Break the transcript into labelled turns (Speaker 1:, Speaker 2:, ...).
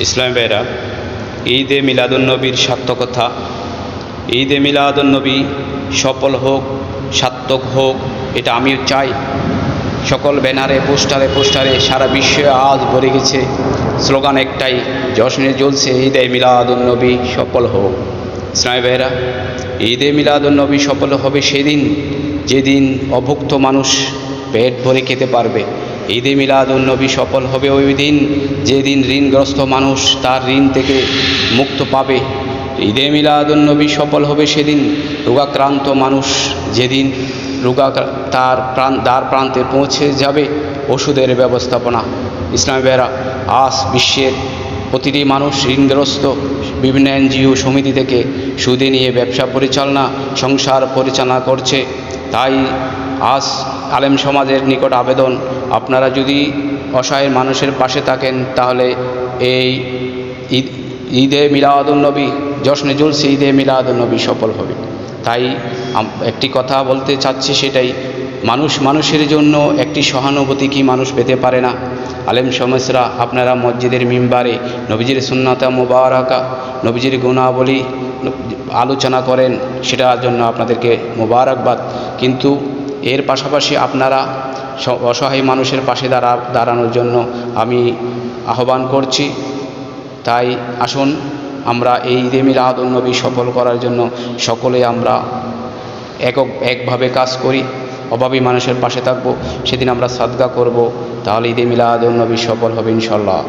Speaker 1: ইসলাম ভাইরা ঈদে মিলাদুন্নবীর সার্থকতা। ঈদে মিলাদুন্নবী সফল হোক, সার্থক হোক, এটা আমিও চাই। সকল ব্যানারে, পোস্টারে পোস্টারে সারা বিশ্বে আজ ভরে গেছে। স্লোগান একটাই জশনে জ্বলছে ঈদে মিলাদুন্নবী সফল হোক। ইসলামী ভাইরা ঈদে মিলাদুন্নবী সফল হবে সেদিন, যেদিন অভুক্ত মানুষ পেট ভরে খেতে পারবে। ঈদে মিলাদুন্নবী সফল হবে ওই দিন। যেদিন ঋণগ্রস্ত মানুষ তার ঋণ থেকে মুক্ত পাবে। ঈদে মিলাদুন্নবী সফল হবে সেদিন। রোগাক্রান্ত মানুষ যেদিন রোগা তার প্রাণ, দ্বার প্রান্তে পৌঁছে যাবে, ওষুধের ব্যবস্থাপনা। ইসলামী বেরা আজ বিশ্বের প্রতিটি মানুষ ঋণগ্রস্ত বিভিন্ন এনজিও সমিতি থেকে সুদে নিয়ে ব্যবসা পরিচালনা, সংসার পরিচালনা করছে। তাই আজ আলেম সমাজের নিকট আবেদন। আপনারা যদি অসহায় মানুষের পাশে থাকেন, তাহলে এই ঈদ, ঈদে মিলাদুলনবী জশ্নে জুলসে ঈদে মিলাদুলনবী সফল হবে। তাই একটি কথা বলতে চাচ্ছি সেটাই, মানুষ মানুষের জন্য একটি সহানুভূতি কি মানুষ পেতে পারে না? আলেম সমাজরা, আপনারা মসজিদের মিম্বারে নবীজির সুন্নাতা মুবারাকা, নবীজির গুণাবলী আলোচনা করেন, সেটার জন্য আপনাদেরকে মোবারকবাদ। কিন্তু এর পাশাপাশি আপনারা অসহায় মানুষের পাশে দাঁড়া, দাঁড়ানোর জন্য আমি আহ্বান করছি। তাই আসুন, আমরা এই ঈদে মিলাদুন্নবী সফল করার জন্য সকলে আমরা একক, একভাবে কাজ করি। অভাবী মানুষের পাশে থাকব, সেদিন আমরা সাদগা করব। তাহলে ঈদে মিলাদুন্নবী সফল হবে ইনশাল্লাহ